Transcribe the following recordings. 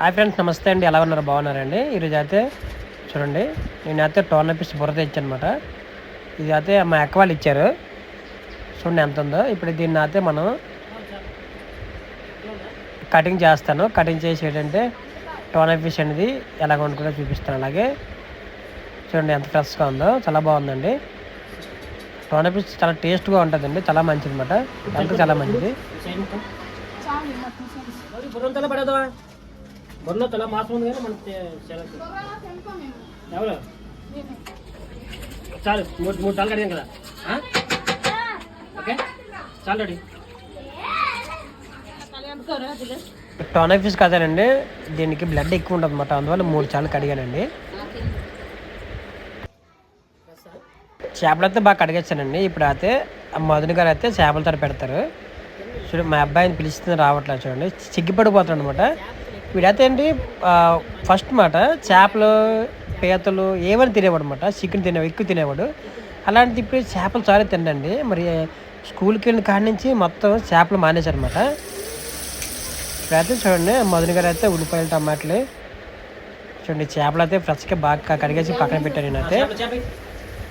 Hi friends నమస్తే అండి. ఎలా ఉన్నారు? బాగున్నారండి ఈరోజు అయితే చూడండి నేనైతే టోర్న పీస్ బుర్ర తెచ్చానమాట ఇది అయితే మా అక్క వాళ్ళు ఇచ్చారు. చూడండి ఎంత ఉందో. ఇప్పుడు దీన్ని అయితే మనం కటింగ్ చేస్తాను. కటింగ్ చేసి ఏంటంటే ఫిష్ అనేది ఎలా వండుకుంటో చూపిస్తాను. అలాగే చూడండి ఎంత ఫ్రెష్గా ఉందో. చాలా బాగుందండి. టోనా ఫిష్ చాలా టేస్ట్గా ఉంటుందండి. చాలా మంచిది అనమాట హెల్త్ చాలా మంచిది. బుర్రలో తల మాసం ఉంది కానీ మనకి ఎవరు? చాలు మూడు మూడు తాళ్ళు కడిగాం కదా? ఓకే? చాలు రెడీ. Tuna fish కదేనండి. దీనికి బ్లడ్ ఎక్కువ ఉంటుంది అనమాట అందువల్ల మూడు సార్లు కడిగానండి. చేపలు అయితే బాగా కడిగేచ్చానండి ఇప్పుడు అయితే మధుని గారు అయితే చేపల తర పెడతారు. చూడండి మా అబ్బాయిని పిలిస్తే రావట్లేదు చూడండి. సిగ్గిపడిపోతాడు అనమాట వీడైతే ఏంటి ఫస్ట్ మాట చేపలు పీతలు ఏమైనా తినేవాడు అనమాట చికెన్ తినేవాడు ఎక్కువ తినేవాడు. అలాంటి ఇప్పుడు చేపలు చాలా తినండి మరి స్కూల్కి వెళ్ళిన కాడి నుంచి మొత్తం చేపలు మానేశారనమాట ఇప్పుడైతే చూడండి మధుని గారు అయితే ఉల్లిపాయలు టమాటలు చూడండి చేపలు అయితే ఫ్రెష్గా బాగా కడిగేసి పక్కన పెట్టాను నేనైతే చూడండి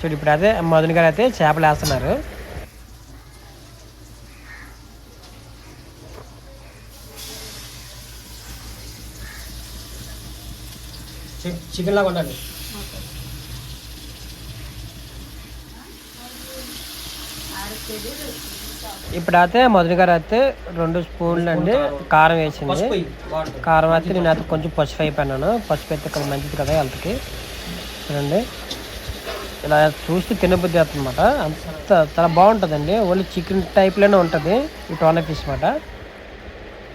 చూడు ఇప్పుడు అదే మధుని గారు అయితే చేపలు వేస్తున్నారు. చికెన్ లాగా ఉండాలి ఇప్పుడు అయితే మధుని గారు అయితే రెండు స్పూన్లు అండి. కారం వేసింది. కారం అయితే నేను అయితే కొంచెం పసుపు అయిపోయినాను. పసుపు అయితే కొంచెం మంచిది కదా హెల్త్కి. చూడండి. ఇలా చూస్తే తినబుద్ధి అవుతుందన్నమాట అంత చాలా బాగుంటుందండి. ఓన్లీ చికెన్ టైప్లోనే ఉంటుంది. ఈ టోనా ఫిష్ అనమాట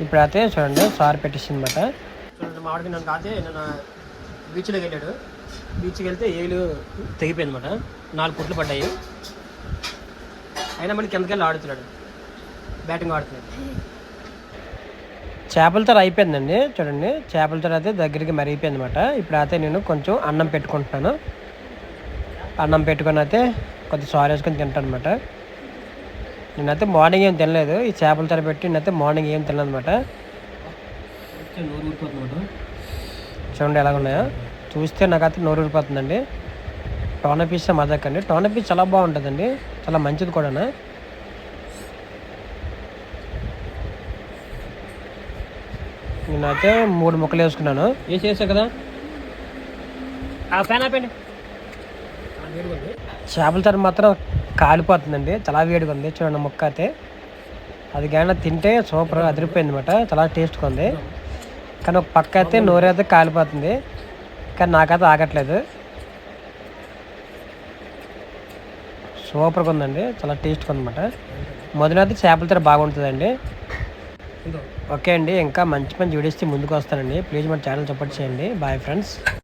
ఇప్పుడు అయితే చూడండి సార్ పెట్టేసింది అనమాట చూడండి మామిడికి నన్ను కాతే నేను బీచ్లోకి వెళ్ళాడు. బీచ్కి వెళ్తే ఏలు తెగిపోయింది అనమాట నాలుగు పుట్లు పడ్డాయి. అయినా మళ్ళీ కిందకి వెళ్ళి ఆడుతున్నాడు. బ్యాటింగ్ ఆడుతున్నాడు. చేపల తర అయిపోయిందండి. చూడండి చేపల తర అయితే దగ్గరికి మరిగిపోయింది అనమాట ఇప్పుడు అయితే నేను కొంచెం అన్నం పెట్టుకుంటున్నాను. అన్నం పెట్టుకొని అయితే కొంచెం సారీ వేసుకొని తింటాను అనమాట నేనైతే మార్నింగ్ ఏం తినలేదు. ఈ చేపల తర పెట్టి నేనైతే మార్నింగ్ ఏం తినలేదు అనమాట చూడండి ఎలా ఉన్నాయో. చూస్తే నాకైతే నోరు ఊరిపోతుందండి. టోనా పీస్ మదకండి టోనా పీస్ చాలా బాగుంటుందండి. చాలా మంచిది కూడా నేనైతే మూడు ముక్కలు వేసుకున్నాను. ఏం చేసావు కదా? ఆ ఫ్యాన్ ఆపండి చేపల తర మాత్రం కాలిపోతుందండి. చాలా వేడిగా ఉంది. చూడండి ముక్క అయితే. అది కానీ తింటే సూపర్ అదిరిపోయింది అనమాట చాలా టేస్ట్గా ఉంది. కానీ ఒక పక్క అయితే నోరైతే కాలిపోతుంది. కానీ నాకైతే ఆగట్లేదు. సూపర్గా ఉందండి. చాలా టేస్ట్గా ఉందన్నమాట. మొదలైతే చేపల తర బాగుంటుందండి. ఓకే అండి. ఇంకా మంచి మంచి వీడియోస్ ముందుకు వస్తానండి. ప్లీజ్ మన ఛానల్ సపోర్ట్ చేయండి. Bye friends.